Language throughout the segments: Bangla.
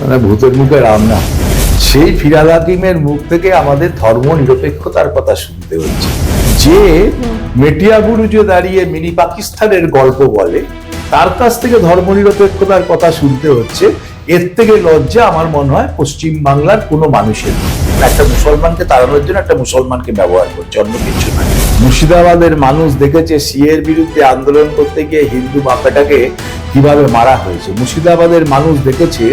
মানে ভূতের মুখে রাম না। সেই ফিরাদ হাকিমের মুখ থেকে আমাদের ধর্ম নিরপেক্ষতার কথা শুনতে হচ্ছে। যে মেটিয়াবুরুজে দাঁড়িয়ে মিনি পাকিস্তানের গল্প বলে, তার কাছ থেকে ধর্ম নিরপেক্ষতার কথা শুনতে হচ্ছে। এর থেকে লজ্জা আমার মনে হয় পশ্চিম বাংলার কোনো মানুষের একটা মুসলমানকে তাড়ানোর জন্য একটা মুসলমানকে ব্যবহার করছে, অন্য কিছু না। মুর্শিদাবাদের মানুষ দেখেছে সিএর বিরুদ্ধে আন্দোলন করতে গিয়ে হিন্দু বাপ্পাটাকে কীভাবে মারা হয়েছে। মুর্শিদাবাদের মানুষ দেখেছে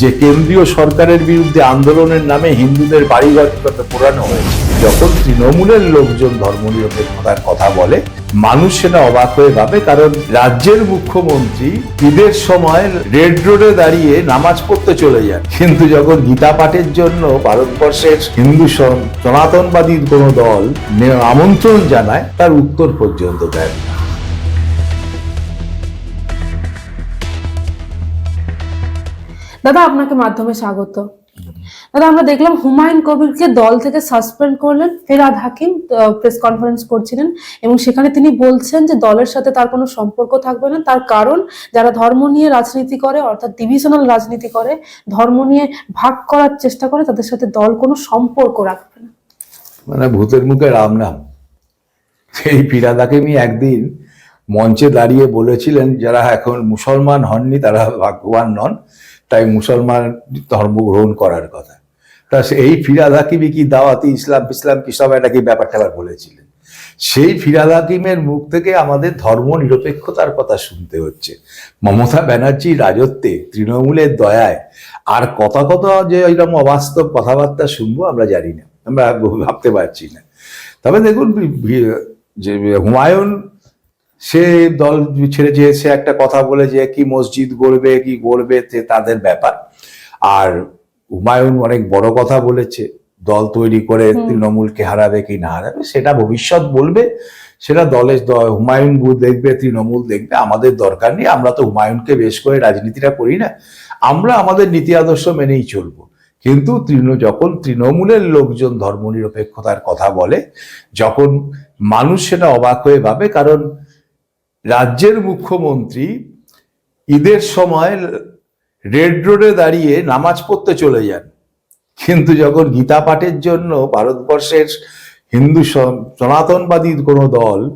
যে কেন্দ্রীয় সরকারের বিরুদ্ধে আন্দোলনের নামে হিন্দুদের বাড়িঘর কীভাবে পোড়ানো হয়েছে, যখন তৃণমূলের লোকজন ধর্মনিরপেক্ষতার কথা বলে, মানুষ সেটা অবাক হয়ে ভাবে, কারণ রাজ্যের মুখ্যমন্ত্রী ঈদের সময় রেড রোডে দাঁড়িয়ে নামাজ পড়তে চলে যান। কিন্তু যখন গীতা পাঠের জন্য ভারতবর্ষের হিন্দু সনাতনবাদী কোনো দল আমন্ত্রণ জানায়, তার উত্তর পর্যন্ত দেয় না। দাদা, আপনাকে মাধ্যমে স্বাগত। দাদা, আমরা দেখলাম হুমায়ুন কবিরকে দল থেকে সাসপেন্ড করলেন, ফেরাদ হাকিম প্রেস কনফারেন্স করছিলেন, এবং সেখানে তিনি বলছেন যে দলের সাথে তার কোনো সম্পর্ক থাকবে না। তার কারণ, যারা ধর্ম নিয়ে রাজনীতি করে, অর্থাৎ ডিভিশনাল রাজনীতি করে, ধর্ম নিয়ে ভাগ করার চেষ্টা করে, তাদের সাথে দল কোনো সম্পর্ক রাখবে না। মানে ভূতের মুখে রাম নাম। সেই ফিরাদ হাকিমি একদিন মঞ্চে দাঁড়িয়ে বলেছিলেন, যারা এখন মুসলমান হননি, তারা ভাগ্যবান নন। তাই মুসলমান ধর্ম গ্রহণ করার কথা। তা এই ফিরাদ হাকিমি কি দাওয়াতি ইসলাম ইসলাম কি সব একটা কি ব্যাপার ট্যাপার বলেছিলেন? সেই ফিরাদ হাকিমের মুখ থেকে আমাদের ধর্ম নিরপেক্ষতার কথা শুনতে হচ্ছে। মমতা ব্যানার্জির রাজত্বে তৃণমূলের দয়ায় আর কথা কথা যে এরকম অবাস্তব কথাবার্তা শুনব আমরা জানি না, আমরা ভাবতে পারছি না। তবে দেখুন যে হুমায়ুন সে দল ছেড়ে সে একটা কথা বলে যে কি মসজিদ গড়বে কি গড়বে তে তাদের ব্যাপার। আর হুমায়ুন অনেক বড় কথা বলেছে দল তৈরি করে তৃণমূলকে হারাবে কি না হারাবে সেটা ভবিষ্যৎ বলবে। সেটা দলের হুমায়ুন দেখবে তৃণমূল দেখবে আমাদের দরকার নেই আমরা তো হুমায়ুনকে বেশ করে রাজনীতিটা করি না। আমরা আমাদের নীতি আদর্শ মেনেই চলবো। কিন্তু তৃণ যখন তৃণমূলের লোকজন ধর্মনিরপেক্ষতার কথা বলে যখন মানুষ সেটা অবাক হয়ে ভাবে কারণ রাজ্যের মুখ্যমন্ত্রী ঈদের সময় রেড রোডে দাঁড়িয়ে নামাজ পড়তে চলে যান। কিন্তু যখন গীতা পাঠের জন্য ভারতবর্ষের হিন্দু সনাতনবাদী কোনো দল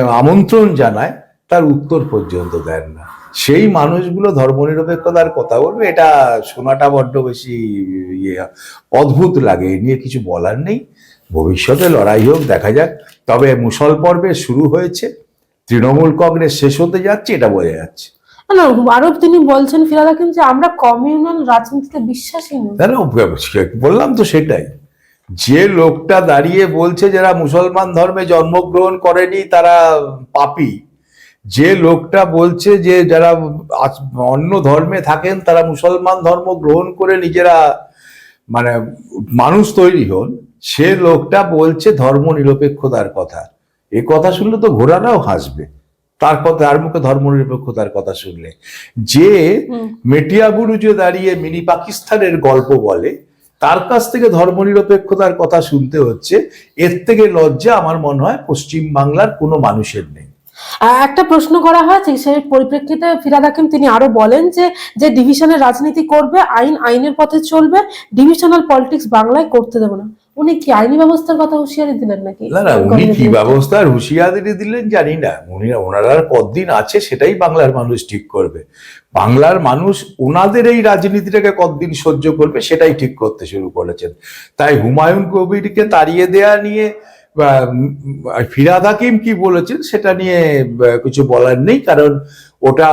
আমন্ত্রণ জানায়, তার উত্তর পর্যন্ত দেন না। সেই মানুষগুলো ধর্মনিরপেক্ষতার কথা বলবে? এটা শোনাটা বড্ড বেশি ইয়ে অদ্ভুত লাগে। এ নিয়ে কিছু বলার নেই। ভবিষ্যতে লড়াই হোক, দেখা যাক। তবে মুসল পর্বে শুরু হয়েছে। তৃণমূল কংগ্রেস শেষ হতে যাচ্ছে এটা বোঝা যাচ্ছে। না আরও তিনি বলছেন ফিরাদ হাকিম যে আমরা কমিউনাল রাজনীতিতে বিশ্বাসী নই। তাহলে বললাম তো সেটাই। যে লোকটা দাঁড়িয়ে বলছে যারা মুসলমান ধর্মে জন্মগ্রহণ করেনি তারা পাপি। যে লোকটা বলছে যে যারা অন্য ধর্মে থাকেন তারা মুসলমান ধর্ম গ্রহণ করে নিজেরা মানে মানুষ তৈরি হন সে লোকটা বলছে ধর্ম নিরপেক্ষতার কথা। এ কথা শুনলে তো ঘোড়ারাও হাসবে। তার কথা তার মুখে ধর্ম নিরপেক্ষতার কথা শুনলে। যে হুম। মেটিয়াবুরুজে দাঁড়িয়ে মিনি পাকিস্তানের গল্প বলে তার কাছ থেকে ধর্মনিরপেক্ষতার কথা শুনতে হচ্ছে এর থেকে লজ্জা আমার মনে হয় পশ্চিম বাংলার কোনো মানুষের নেই। একটা প্রশ্ন করা হয়েছে সেই পরিপ্রেক্ষিতে ফিরাদ হাকিম তিনি আরও বলেন যে যে ডিভিশনের রাজনীতি করবে আইন আইনের পথে চলবে ডিভিশনাল পলিটিক্স বাংলায় করতে দেবো না। উনি কি আইনি ব্যবস্থার কথা হুঁশিয়ারি দিলেন নাকি? না না উনি কি ব্যবস্থার হুঁশিয়ারি দিলেন জানি না। উনি ওনারা আর কতদিন আছে সেটাই বাংলার মানুষ ঠিক করবে। বাংলার মানুষ ওনাদের এই রাজনীতিটাকে কতদিন সহ্য করবে সেটাই ঠিক করতে শুরু করেছেন। তাই হুমায়ুন কবিরকে তাড়িয়ে দেয়া নিয়ে ফিরাদ হাকিম কি বলেছেন সেটা নিয়ে কিছু বলার নেই কারণ ওটা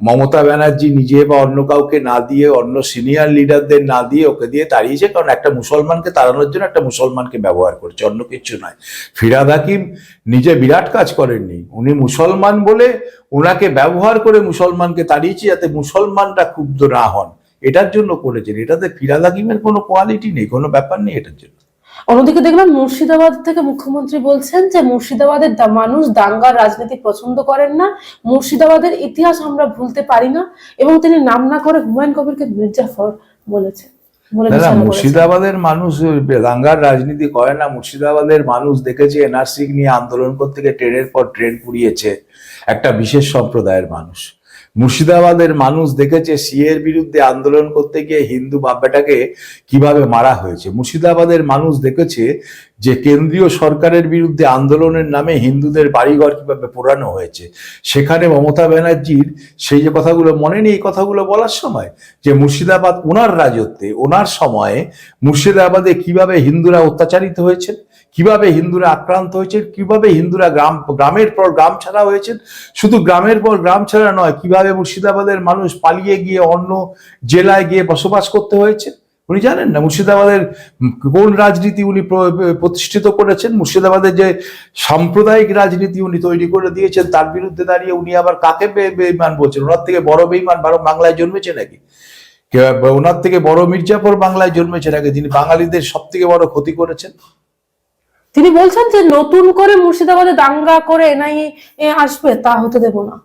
মমতা ব্যানার্জি নিজে বা অন্য কাউকে না দিয়ে, অন্য সিনিয়র লিডারদের না দিয়ে ওকে দিয়ে তাড়িয়েছে, কারণ একটা মুসলমানকে তাড়ানোর জন্য একটা মুসলমানকে ব্যবহার করছে, অন্য কিছু নয়। ফিরাদ হাকিম নিজে বিরাট কাজ করেননি। উনি মুসলমান বলে ওনাকে ব্যবহার করে মুসলমানকে তাড়িয়েছে যাতে মুসলমানরা ক্ষুব্ধ না হন। এটার জন্য করেছেন। এটাতে ফিরাদ হাকিমের কোনো কোয়ালিটি নেই, কোনো ব্যাপার নেই এটার জন্য। অন্যদিকে দেখলাম মুর্শিদাবাদ থেকে মুখ্যমন্ত্রী বলছেন যে মুর্শিদাবাদের মানুষ দাঙ্গার রাজনীতি পছন্দ করেন না। মুর্শিদাবাদের ইতিহাস আমরা ভুলতে পারি না এবং তিনি নাম না করে হুমায়ুন কবিরকে মির্জাফর বলেছেন। মুর্শিদাবাদের মানুষ দাঙ্গার রাজনীতি করে না। মুর্শিদাবাদের মানুষ দেখেছে এনআরসি নিয়ে আন্দোলন করতে গিয়ে ট্রেনের পর ট্রেন পুড়িয়েছে। একটা বিশেষ সম্প্রদায়ের মানুষ। মুর্শিদাবাদের মানুষ দেখেছে সিএর বিরুদ্ধে আন্দোলন করতে গিয়ে হিন্দু বাব্যাটাকে কীভাবে মারা হয়েছে। মুর্শিদাবাদের মানুষ দেখেছে যে কেন্দ্রীয় সরকারের বিরুদ্ধে আন্দোলনের নামে হিন্দুদের বাড়িঘর কীভাবে পোড়ানো হয়েছে, সেখানে মমতা ব্যানার্জির সেই যে কথাগুলো মনে নেই, এই কথাগুলো বলার সময় যে মুর্শিদাবাদ ওনার রাজত্বে ওনার সময়ে মুর্শিদাবাদে কীভাবে হিন্দুরা অত্যাচারিত হয়েছেন, কীভাবে হিন্দুরা আক্রান্ত হয়েছে কীভাবে হিন্দুরা গ্রাম, গ্রামের পর গ্রাম ছাড়া হয়েছেন, শুধু গ্রামের পর গ্রাম ছাড়া নয়, কীভাবে মুর্শিদাবাদের মানুষ পালিয়ে গিয়ে অন্য জেলায় গিয়ে বসবাস করতে হয়েছে উনি জানেন না? মুর্শিদাবাদের কোন রাজনীতি উনি প্রতিষ্ঠিত করেছেন? মুর্শিদাবাদের যে সাম্প্রদায়িক রাজনীতি উনি তৈরি করে দিয়েছেন, তার বিরুদ্ধে দাঁড়িয়ে উনি আবার কাকে বেইমান বলছেন? ওনার থেকে বড় বেইমান বারো বাংলায় জন্মেছে নাকি? ওনার থেকে বড় মির্জাফর বাংলায় জন্মেছে নাকি? যিনি বাঙালিদের সব থেকে বড় ক্ষতি করেছেন? তিনি বলছেন যে নতুন করে মুর্শিদাবাদে দাঙ্গা করে এনআইএ আসবে, তা হতে দেব না।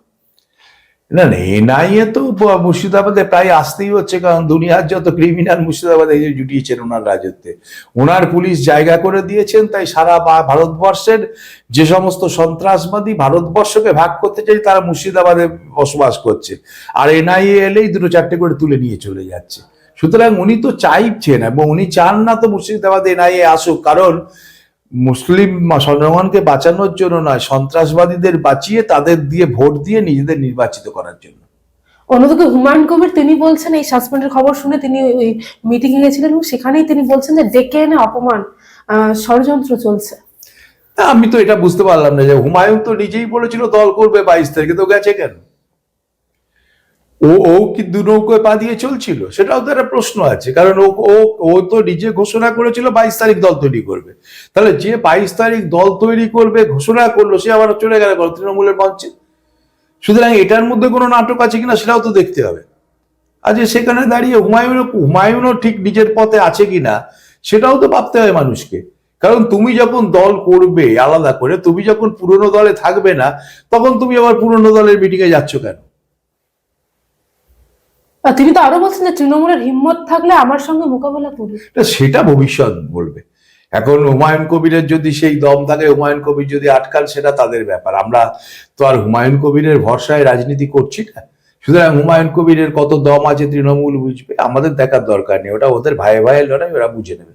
না না, এনআইএ তো মুর্শিদাবাদে প্রায় আসতেই হচ্ছে, কারণ দুনিয়ার যত ক্রিমিনাল মুর্শিদাবাদে, এই যে জুটিয়েছেন ওনার রাজত্বে। ওনার পুলিশ জায়গা করে দিয়েছেন, তাই সারা ভারতবর্ষের যে সমস্ত সন্ত্রাসবাদী ভারতবর্ষকে ভাগ করতে চাই, তারা মুর্শিদাবাদে বসবাস করছে। আর এনআইএ এলেই দুটো চারটে করে তুলে নিয়ে চলে যাচ্ছে। সুতরাং উনি তো চাইছেন, এবং উনি চান না তো মুর্শিদাবাদে এনআইএ আসুক, কারণ মুসলিম জনগণকে বাঁচানোর জন্য নয় সন্ত্রাসবাদীদের বাঁচিয়ে তাদের দিয়ে ভোট দিয়ে নিজেদের নির্বাচিত করার জন্য। অন্যদিকে হুমায়ুন কবির তিনি বলছেন এই সাসপেন্ডের খবর শুনে তিনি ওই মিটিং এ গেছিলেন এবং সেখানেই তিনি বলছেন যে ডেকে এনে অপমান ষড়যন্ত্র চলছে। আমি তো এটা বুঝতে পারলাম না যে হুমায়ুন তো নিজেই বলেছিল দল করবে বাইশ তারিখে তো গেছে কেন? ও ও কি দু নৌকোয় পা দিয়ে চলছিল? সেটাও তো একটা প্রশ্ন আছে। কারণ ও ও ও তো নিজে ঘোষণা করেছিল বাইশ তারিখ দল তৈরি করবে। তাহলে যে বাইশ তারিখ দল তৈরি করবে, ঘোষণা করল, সে আবার চলে গেল তৃণমূলের মঞ্চে। সুতরাং এটার মধ্যে কোনো নাটক আছে কিনা সেটাও তো দেখতে হবে। আজ সেখানে দাঁড়িয়ে হুমায়ুন, হুমায়ুনও ঠিক নিজের পথে আছে কিনা, সেটাও তো ভাবতে হয় মানুষকে। কারণ তুমি যখন দল করবে আলাদা করে, তুমি যখন পুরনো দলে থাকবে না, তখন তুমি আবার পুরনো দলের মিটিংয়ে যাচ্ছ কেন? তিনি তো আরও বলছেন যে তৃণমূলের হিম্মত থাকলে আমার সঙ্গে মোকাবেলা করবে সেটা ভবিষ্যৎ বলবে। এখন হুমায়ুন কবিরের যদি সেই দম থাকে, হুমায়ুন কবির যদি আটকান, সেটা তাদের ব্যাপার। আমরা তো আর হুমায়ুন কবিরের ভরসায় রাজনীতি করছি না। সুতরাং হুমায়ুন কবিরের কত দম আছে তৃণমূল বুঝবে? আমাদের দেখার দরকার নেই। ওটা ওদের ভাই ভাইয়ের লড়াই, ওরা বুঝে নেবে।